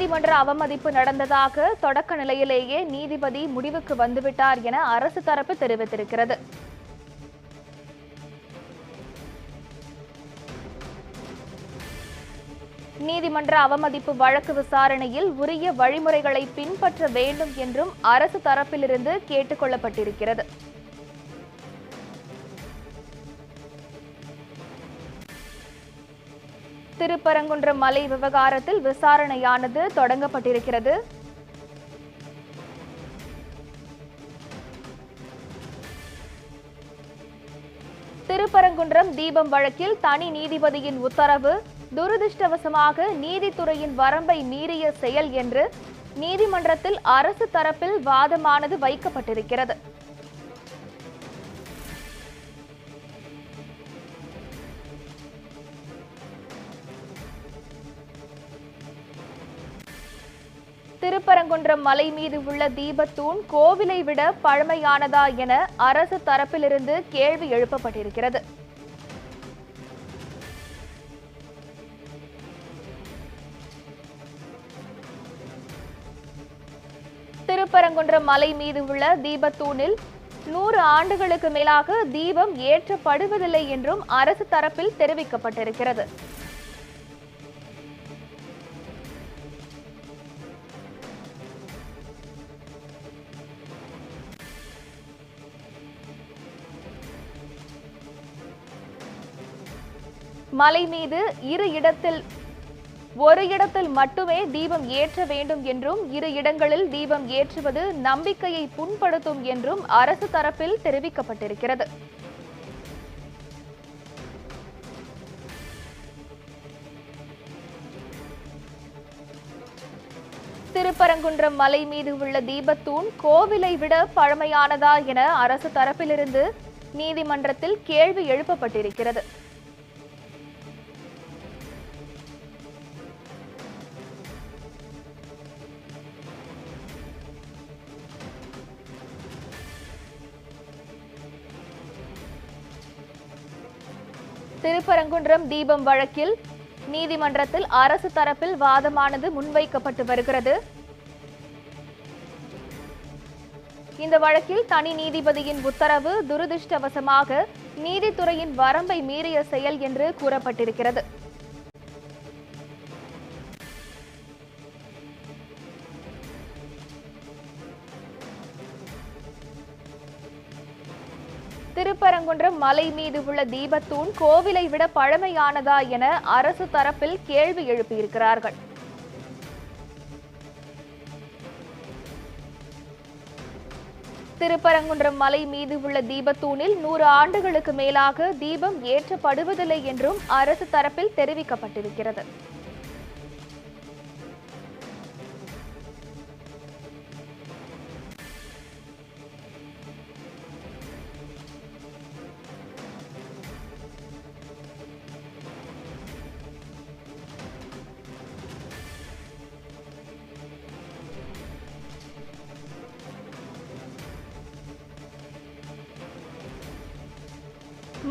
நீதிமன்ற அவமதிப்பு நடந்ததாக தொடக்க நிலையிலேயே நீதிபதி முடிவுக்கு வந்துவிட்டார் என அரசு தரப்பு தெரிவித்திருக்கிறது. நீதிமன்ற அவமதிப்பு வழக்கு விசாரணையில் உரிய வழிமுறைகளை பின்பற்ற வேண்டும் என்றும் அரசு தரப்பிலிருந்து கேட்டுக்கொள்ளப்பட்டிருக்கிறது திருப்பரங்குன்றம் மலை விவகாரத்தில் விசாரணையானது தொடங்கப்பட்டிருக்கிறது. திருப்பரங்குன்றம் தீபம் வழக்கில் தனி நீதிபதியின் உத்தரவு துரதிருஷ்டவசமாக நீதித்துறையின் வரம்பை மீறிய செயல் என்று நீதிமன்றத்தில் அரசு தரப்பில் வாதமானது வைக்கப்பட்டிருக்கிறது. திருப்பரங்குன்றம் மலை மீது உள்ள தீபத்தூண் கோவிலை விட பழமையானதா என அரசு தரப்பிலிருந்து கேள்வி எழுப்பப்பட்டிருக்கிறது. திருப்பரங்குன்றம் மலை மீது உள்ள தீபத்தூணில் நூறு ஆண்டுகளுக்கு மேலாக தீபம் ஏற்றப்படுவதில்லை என்றும் அரசு தரப்பில் தெரிவிக்கப்பட்டிருக்கிறது. மலை மீது இரு இடத்தில் ஒரு இடத்தில் மட்டுமே தீபம் ஏற்ற வேண்டும் என்றும் இரு இடங்களில் தீபம் ஏற்றுவது நம்பிக்கையை புண்படுத்தும் என்றும் அரசு தரப்பில் தெரிவிக்கப்பட்டிருக்கிறது. திருப்பரங்குன்றம் மலை மீது உள்ள தீபத்தூண் கோவிலை விட பழமையானதா என அரசு தரப்பிலிருந்து நீதிமன்றத்தில் கேள்வி எழுப்பப்பட்டிருக்கிறது. திருப்பரங்குன்றம் தீபம் வழக்கில் நீதிமன்றத்தில் அரசு தரப்பில் வாதமானது முன்வைக்கப்பட்டு வருகிறது. இந்த வழக்கில் தனி நீதிபதியின் உத்தரவு துரதிருஷ்டவசமாக நீதித்துறையின் வரம்பை மீறிய செயல் என்று கூறப்பட்டிருக்கிறது. திருப்பரங்குன்றம் மலை மீது உள்ள தீபத்தூண் கோவிலை விட பழமையானதா என அரசு தரப்பில் கேள்வி எழுப்பியிருக்கிறார்கள். திருப்பரங்குன்றம் மலை மீது உள்ள தீபத்தூணில் நூறு ஆண்டுகளுக்கு மேலாக தீபம் ஏற்றப்படுவதில்லை என்றும் அரசு தரப்பில் தெரிவிக்கப்பட்டிருக்கிறது.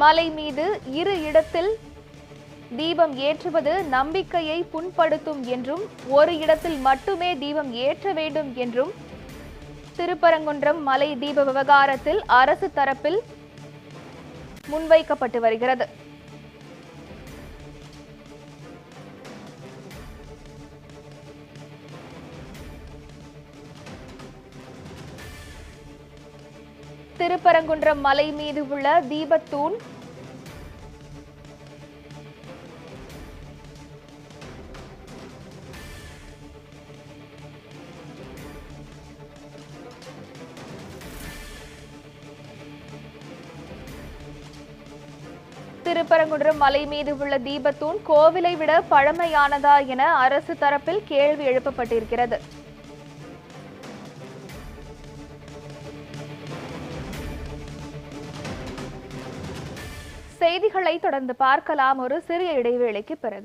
மலை மீது இரு இடத்தில் தீபம் ஏற்றுவது நம்பிக்கையை புண்படுத்தும் என்றும் ஒரு இடத்தில் மட்டுமே தீபம் ஏற்ற வேண்டும் என்றும் திருப்பரங்குன்றம் மலை தீப விவகாரத்தில் அரசு தரப்பில் முன்வைக்கப்பட்டு வருகிறது. திருப்பரங்குன்றம் மலை மீது உள்ள தீபத்தூண். திருப்பரங்குன்றம் மலை மீது உள்ள தீபத்தூண் கோவிலை விட பழமையானதா என அரசு தரப்பில் கேள்வி எழுப்பப்பட்டிருக்கிறது. செய்திகளை தொடர்ந்து பார்க்கலாம் ஒரு சிறிய இடைவேளைக்கு பிறகு.